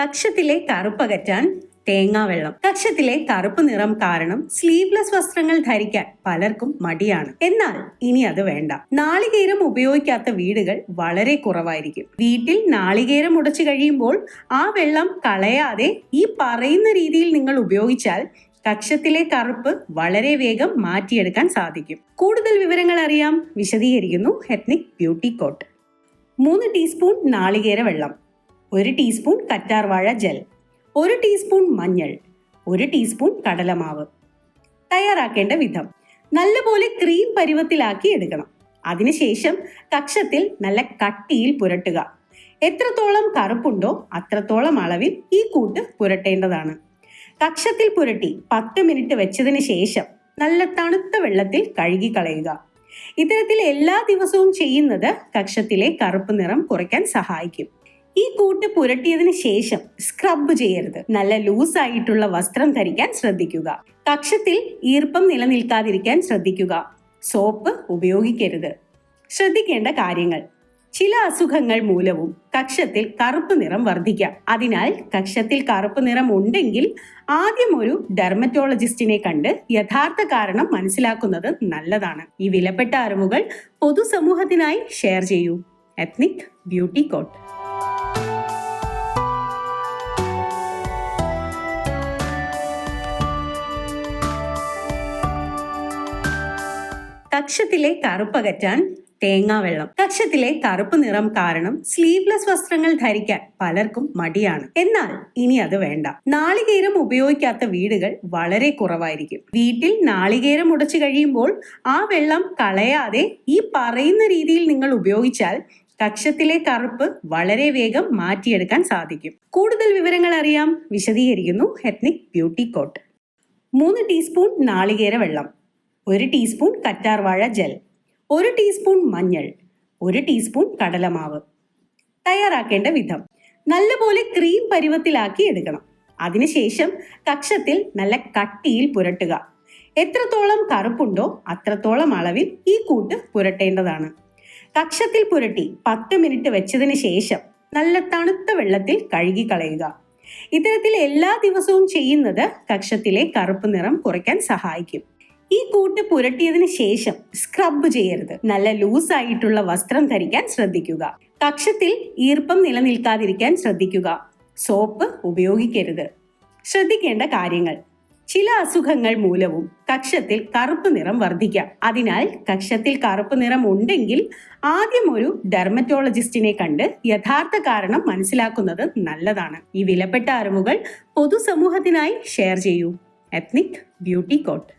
കക്ഷത്തിലെ കറുപ്പകറ്റാൻ തേങ്ങാവെള്ളം കക്ഷത്തിലെ കറുപ്പ് നിറം കാരണം സ്ലീവ്ലെസ് വസ്ത്രങ്ങൾ ധരിക്കാൻ പലർക്കും മടിയാണ്. എന്നാൽ ഇനി അത് വേണ്ട. നാളികേരം ഉപയോഗിക്കാത്ത വീടുകൾ വളരെ കുറവായിരിക്കും. വീട്ടിൽ നാളികേരം ഉടച്ചു കഴിയുമ്പോൾ ആ വെള്ളം കളയാതെ ഈ പറയുന്ന രീതിയിൽ നിങ്ങൾ ഉപയോഗിച്ചാൽ കക്ഷത്തിലെ കറുപ്പ് വളരെ വേഗം മാറ്റിയെടുക്കാൻ സാധിക്കും. കൂടുതൽ വിവരങ്ങൾ അറിയാം വിശദീകരിക്കുന്നു എത്നിക് ബ്യൂട്ടി കോട്ട്. മൂന്ന് ടീസ്പൂൺ നാളികേര വെള്ളം. ഒരു ടീസ്പൂൺ കറ്റാർവാഴ ജെൽ ഒരു ടീസ്പൂൺ മഞ്ഞൾ ഒരു ടീസ്പൂൺ കടലമാവ്. തയ്യാറാക്കേണ്ട വിധം നല്ലപോലെ ക്രീം പരുവത്തിലാക്കി എടുക്കണം. അതിനുശേഷം കക്ഷത്തിൽ നല്ല കട്ടിയിൽ പുരട്ടുക. എത്രത്തോളം കറുപ്പുണ്ടോ അത്രത്തോളം അളവിൽ ഈ കൂട്ട് പുരട്ടേണ്ടതാണ്. കക്ഷത്തിൽ പുരട്ടി പത്ത് മിനിറ്റ് വെച്ചതിന് ശേഷം നല്ല തണുത്ത വെള്ളത്തിൽ കഴുകി കളയുക ഇത്തരത്തിൽ എല്ലാ ദിവസവും ചെയ്യുന്നത് കക്ഷത്തിലെ കറുപ്പ് നിറം കുറയ്ക്കാൻ സഹായിക്കും. ഈ കൂട്ട് പുരട്ടിയതിന് ശേഷം സ്ക്രബ് ചെയ്യരുത്. നല്ല ലൂസ് ആയിട്ടുള്ള വസ്ത്രം ധരിക്കാൻ ശ്രദ്ധിക്കുക. കക്ഷത്തിൽ ഈർപ്പം നിലനിൽക്കാതിരിക്കാൻ ശ്രദ്ധിക്കുക. സോപ്പ് ഉപയോഗിക്കരുത്. ശ്രദ്ധിക്കേണ്ട കാര്യങ്ങൾ. ചില അസുഖങ്ങൾ മൂലവും കക്ഷത്തിൽ കറുപ്പ് നിറം വർദ്ധിക്കാം. അതിനാൽ കക്ഷത്തിൽ കറുപ്പ് നിറം ഉണ്ടെങ്കിൽ ആദ്യം ഒരു ഡെർമറ്റോളജിസ്റ്റിനെ കണ്ട് യഥാർത്ഥ കാരണം മനസ്സിലാക്കുന്നത് നല്ലതാണ്. ഈ വിലപ്പെട്ട അറിവുകൾ പൊതുസമൂഹത്തിനായി ഷെയർ ചെയ്യൂ. എത്നിക് ബ്യൂട്ടി കോട്ട് കക്ഷത്തിലെ കറുപ്പകറ്റാൻ തേങ്ങാവെള്ളം കക്ഷത്തിലെ കറുപ്പ് നിറം കാരണം സ്ലീവ്ലെസ് വസ്ത്രങ്ങൾ ധരിക്കാൻ പലർക്കും മടിയാണ്. എന്നാൽ ഇനി അത് വേണ്ട. നാളികേരം ഉപയോഗിക്കാത്ത വീടുകൾ വളരെ കുറവായിരിക്കും. വീട്ടിൽ നാളികേരം ഉടച്ചു കഴിയുമ്പോൾ ആ വെള്ളം കളയാതെ ഈ പറയുന്ന രീതിയിൽ നിങ്ങൾ ഉപയോഗിച്ചാൽ കക്ഷത്തിലെ കറുപ്പ് വളരെ വേഗം മാറ്റിയെടുക്കാൻ സാധിക്കും. കൂടുതൽ വിവരങ്ങൾ അറിയാം വിശദീകരിക്കുന്നു എത്നിക് ബ്യൂട്ടി കോട്ട് മൂന്ന് ടീസ്പൂൺ നാളികേര വെള്ളം. ഒരു ടീസ്പൂൺ കറ്റാർവാഴ ജെൽ ഒരു ടീസ്പൂൺ മഞ്ഞൾ ഒരു ടീസ്പൂൺ കടലമാവ്. തയ്യാറാക്കേണ്ട വിധം നല്ലപോലെ ക്രീം പരുവത്തിലാക്കി എടുക്കണം. അതിനുശേഷം കക്ഷത്തിൽ നല്ല കട്ടിയിൽ പുരട്ടുക. എത്രത്തോളം കറുപ്പുണ്ടോ അത്രത്തോളം അളവിൽ ഈ കൂട്ട് പുരട്ടേണ്ടതാണ്. കക്ഷത്തിൽ പുരട്ടി പത്ത് മിനിറ്റ് വെച്ചതിന് ശേഷം നല്ല തണുത്ത വെള്ളത്തിൽ കഴുകി കളയുക. ഇത്തരത്തിൽ എല്ലാ ദിവസവും ചെയ്യുന്നത് കക്ഷത്തിലെ കറുപ്പ് നിറം കുറയ്ക്കാൻ സഹായിക്കും. ഈ കൂട്ട് പുരട്ടിയതിന് ശേഷം സ്ക്രബ് ചെയ്യരുത്. നല്ല ലൂസ് ആയിട്ടുള്ള വസ്ത്രം ധരിക്കാൻ ശ്രദ്ധിക്കുക. കക്ഷത്തിൽ ഈർപ്പം നിലനിൽക്കാതിരിക്കാൻ ശ്രദ്ധിക്കുക. സോപ്പ് ഉപയോഗിക്കരുത്. ശ്രദ്ധിക്കേണ്ട കാര്യങ്ങൾ. ചില അസുഖങ്ങൾ മൂലവും കക്ഷത്തിൽ കറുപ്പ് നിറം വർദ്ധിക്കാം. അതിനാൽ കക്ഷത്തിൽ കറുപ്പ് നിറം ഉണ്ടെങ്കിൽ ആദ്യം ഒരു ഡെർമറ്റോളജിസ്റ്റിനെ കണ്ട് യഥാർത്ഥ കാരണം മനസ്സിലാക്കുന്നത് നല്ലതാണ്. ഈ വിലപ്പെട്ട അറിവുകൾ പൊതുസമൂഹത്തിനായി ഷെയർ ചെയ്യൂ. Ethnic beauty coat